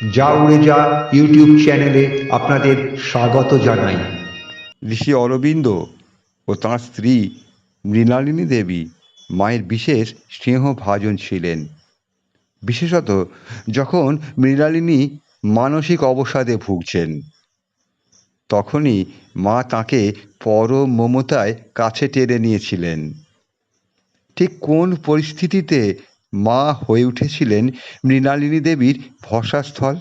যা উড়ে যা ইউটিউব চ্যানেলে আপনাদের স্বাগত জানাই। ঋষি অরবিন্দ ও তাঁর স্ত্রী মৃণালিনী দেবী মায়ের বিশেষ স্নেহভাজন ছিলেন। বিশেষত যখন মৃণালিনী মানসিক অবসাদে ভুগছেন, তখনই মা তাকে পরম মমতায় কাছে টেনে নিয়েছিলেন। ঠিক কোন পরিস্থিতিতে মা হয়ে উঠেছিলেন মৃণালিনী দেবীর ভরসাস্থল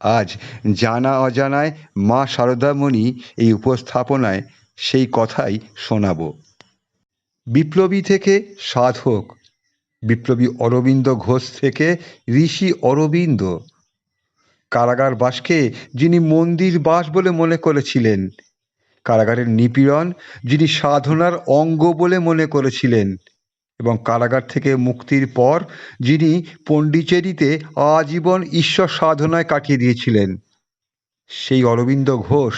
আজ জানা অজানায় মা শারদামণি এই উপস্থাপনায় সেই কথাই শোনাব। বিপ্লবী থেকে সাধক, বিপ্লবী অরবিন্দ ঘোষ থেকে ঋষি অরবিন্দ। কারাগার বাসকে যিনি মন্দির বাস বলে মনে করেছিলেন, কারাগারের নিপীড়ন যিনি সাধনার অঙ্গ বলে মনে করেছিলেন এবং কারাগার থেকে মুক্তির পর যিনি পণ্ডিচেরিতে আজীবন ঈশ্বর সাধনায় কাটিয়ে দিয়েছিলেন। সেই অরবিন্দ ঘোষ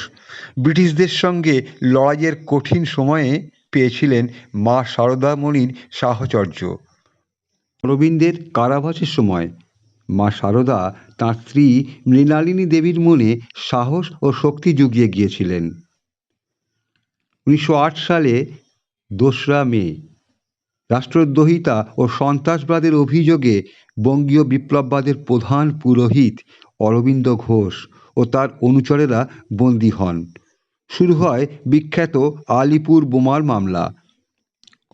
ব্রিটিশদের সঙ্গে লড়াইয়ের কঠিন সময়ে পেয়েছিলেন মা শারদামণির সাহচর্য। অরবিন্দের কারাবাসের সময় মা শারদা তাঁর স্ত্রী মৃণালিনী দেবীর মনে সাহস ও শক্তি জুগিয়ে গিয়েছিলেন। উনিশশো আট সালে দোসরা মে রাষ্ট্রদ্রোহিতা ও সন্ত্রাসবাদের অভিযোগে বঙ্গীয় বিপ্লববাদের প্রধান পুরোহিত অরবিন্দ ঘোষ ও তার অনুচরেরা বন্দী হন। শুরু হয় বিখ্যাত আলিপুর বোমার মামলা।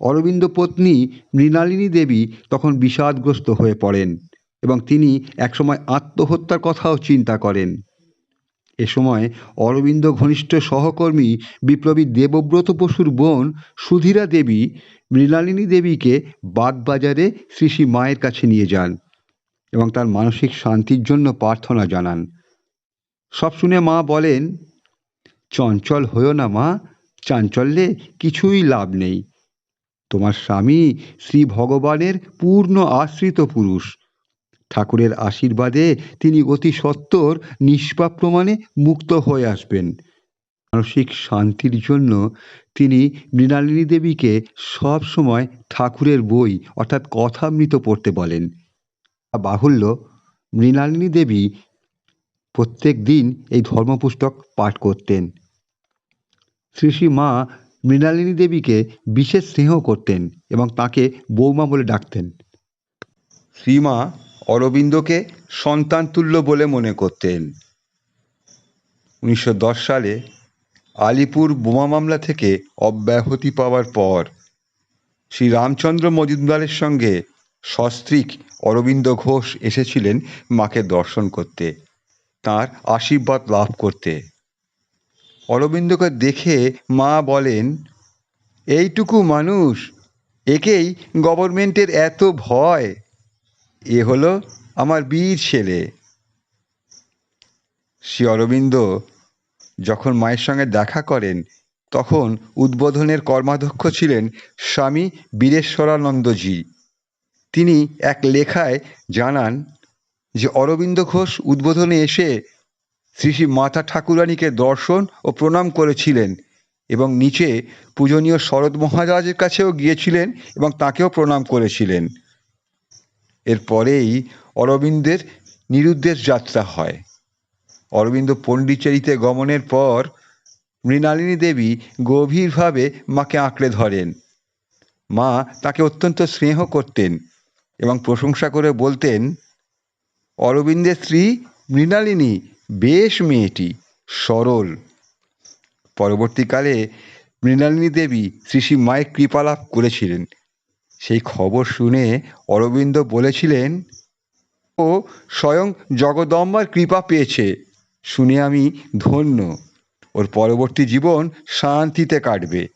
অরবিন্দ পত্নী মৃণালিনী দেবী তখন বিষাদগ্রস্ত হয়ে পড়েন এবং তিনি একসময় আত্মহত্যার কথাও চিন্তা করেন। এ সময় অরবিন্দ ঘনিষ্ঠ সহকর্মী বিপ্লবী দেবব্রত বসুর বোন সুধীরা দেবী মৃণালিনী দেবীকে বাগবাজারে শ্রী শ্রী মায়ের কাছে নিয়ে যান এবং তার মানসিক শান্তির জন্য প্রার্থনা জানান। সব শুনে মা বলেন, চঞ্চল হয়েও না মা, চাঞ্চল্যে কিছুই লাভ নেই। তোমার স্বামী শ্রী ভগবানের পূর্ণ আশ্রিত পুরুষ। ঠাকুরের আশীর্বাদে তিনি অতি সত্বর, নিষ্পাপ প্রমাণে মুক্ত হয়ে আসবেন। মানসিক শান্তির জন্য তিনি মৃণালিনী দেবীকে সব সময় ঠাকুরের বই, অর্থাৎ কথামৃত পড়তে বলেন। বাহুল্য, মৃণালিনী দেবী প্রত্যেক দিন এই ধর্মপুস্তক পাঠ করতেন। শ্রী শ্রী মা মৃণালিনী দেবীকে বিশেষ স্নেহ করতেন এবং তাকে বৌমা বলে ডাকতেন। শ্রীমা অরবিন্দকে সন্তানতুল্য বলে মনে করতেন। উনিশশো দশ সালে আলিপুর বোমা মামলা থেকে অব্যাহতি পাওয়ার পর শ্রী রামচন্দ্র মজুমদারের সঙ্গে সস্ত্রীক অরবিন্দ ঘোষ এসেছিলেন মাকে দর্শন করতে। তার আশীর্বাদ লাভ করতে। অরবিন্দকে দেখে মা বলেন, এইটুকু মানুষ, একেই গভর্নমেন্টের এত ভয়। এ হলো আমার বীর ছেলে। শ্রী অরবিন্দ যখন মায়ের সঙ্গে দেখা করেন, তখন উদ্বোধনের কর্মাধ্যক্ষ ছিলেন স্বামী বীরেশ্বরানন্দজি। তিনি এক লেখায় জানান যে, অরবিন্দ ঘোষ উদ্বোধনে এসে শ্রী শ্রী মাতা ঠাকুরানীকে দর্শন ও প্রণাম করেছিলেন এবং নিচে পূজনীয় শরৎ মহারাজের কাছেও গিয়েছিলেন এবং তাকেও প্রণাম করেছিলেন। এরপরেই অরবিন্দের নিরুদ্দেশ যাত্রা হয়। অরবিন্দ পণ্ডিচেরিতে গমনের পর মৃণালিনী দেবী গভীরভাবে মাকে আঁকড়ে ধরেন। মা তাকে অত্যন্ত স্নেহ করতেন এবং প্রশংসা করে বলতেন, অরবিন্দের স্ত্রী মৃণালিনী বেশ মেয়েটি, সরল। পরবর্তীকালে মৃণালিনী দেবী শ্রী শ্রী মায়ের কৃপালাভ করেছিলেন। সেই খবর শুনে অরবিন্দ বলেছিলেন, ও স্বয়ং জগদম্বার কৃপা পেয়েছে। শুনে আমি ধন্য। ওর পরবর্তী জীবন শান্তিতে কাটবে।